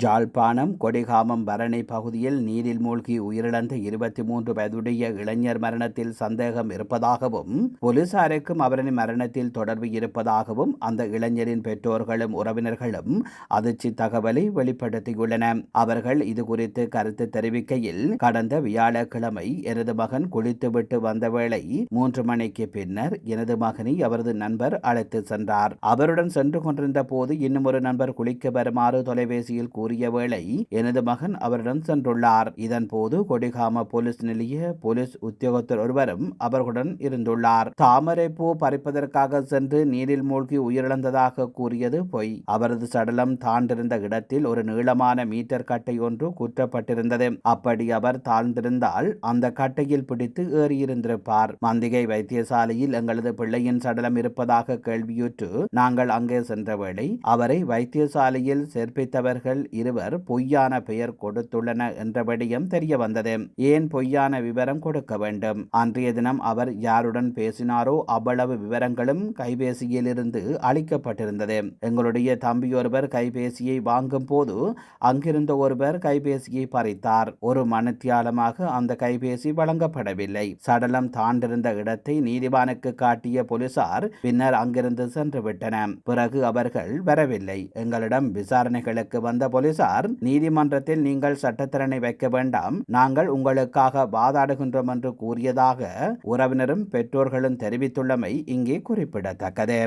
ஜாழ்ப்பாணம் கொடிகாமம் பரணி பகுதியில் நீரில் மூழ்கி உயிரிழந்த இருபத்தி மூன்று வயதுடைய இளைஞர் மரணத்தில் சந்தேகம் இருப்பதாகவும் போலீசாருக்கும் அவரின் மரணத்தில் தொடர்பு இருப்பதாகவும் அந்த இளைஞரின் பெற்றோர்களும் உறவினர்களும் அதிர்ச்சி தகவலை வெளிப்படுத்தியுள்ளன. அவர்கள் இது குறித்து கருத்து தெரிவிக்கையில் கடந்த வியாழக்கிழமை எனது மகன் குளித்துவிட்டு வந்த வேளை மூன்று மணிக்கு பின்னர் எனது மகனை அவரது நண்பர் அழைத்து சென்றார். அவருடன் சென்று கொண்டிருந்த போது இன்னும் ஒரு நண்பர் குளிக்க வருமாறு தொலைபேசியில் கூறி கூறிய வேளை எனது மகன் அவரிடம் சென்றுள்ளார். இதன் போது கொடிகாம போலீஸ் நிலைய போலீஸ் உத்தியோகத்தர் ஒருவரும் அவர்களுடன் இருந்துள்ளார். தாமரை பூ பறிப்பதற்காக சென்று நீரில் மூழ்கி உயிரிழந்ததாக கூறியது பொய். அவரது சடலம் தாண்டிருந்த இடத்தில் ஒரு நீளமான மீட்டர் கட்டை ஒன்று குற்றப்பட்டிருந்தது. அப்படி அவர் தாழ்ந்திருந்தால் அந்த கட்டையில் பிடித்து ஏறியிருந்திருப்பார். மந்திகை வைத்தியசாலையில் எங்களது பிள்ளையின் சடலம் இருப்பதாக கேள்வியுற்று நாங்கள் அங்கே சென்ற வேளை அவரை வைத்தியசாலையில் சேர்ப்பித்தவர்கள் இருவர் பொய்யான பெயர் கொடுத்துள்ளன என்றபடியும் தெரிய வந்தது ஏன் பொய்யான விவரம் கொடுக்க வேண்டும்? அன்றைய தினம் அவர் யாருடன் பேசினாரோ அவ்வளவு விவரங்களும் கைபேசியில் இருந்து அளிக்கப்பட்டிருந்தது. எங்களுடைய தம்பி ஒருவர் கைபேசியை வாங்கும் போது அங்கிருந்த ஒருவர் கைபேசியை பறித்தார். ஒரு மனத்தியாலமாக அந்த கைபேசி வழங்கப்படவில்லை. சடலம் தாண்டிருந்த இடத்தை நீதிவானுக்கு காட்டிய போலீசார் பின்னர் அங்கிருந்து சென்று விட்டன பிறகு அவர்கள் வரவில்லை. எங்களிடம் விசாரணைகளுக்கு வந்த போலீசார் நீதிமன்றத்தில் நீங்கள் சட்டத்திறனை வைக்க வேண்டாம். நாங்கள் உங்களுக்காக வாதாடுகின்றோம் என்று கூறியதாக உறவினரும் பெற்றோர்களும் தெரிவித்துள்ளமை இங்கே குறிப்பிடத்தக்கது.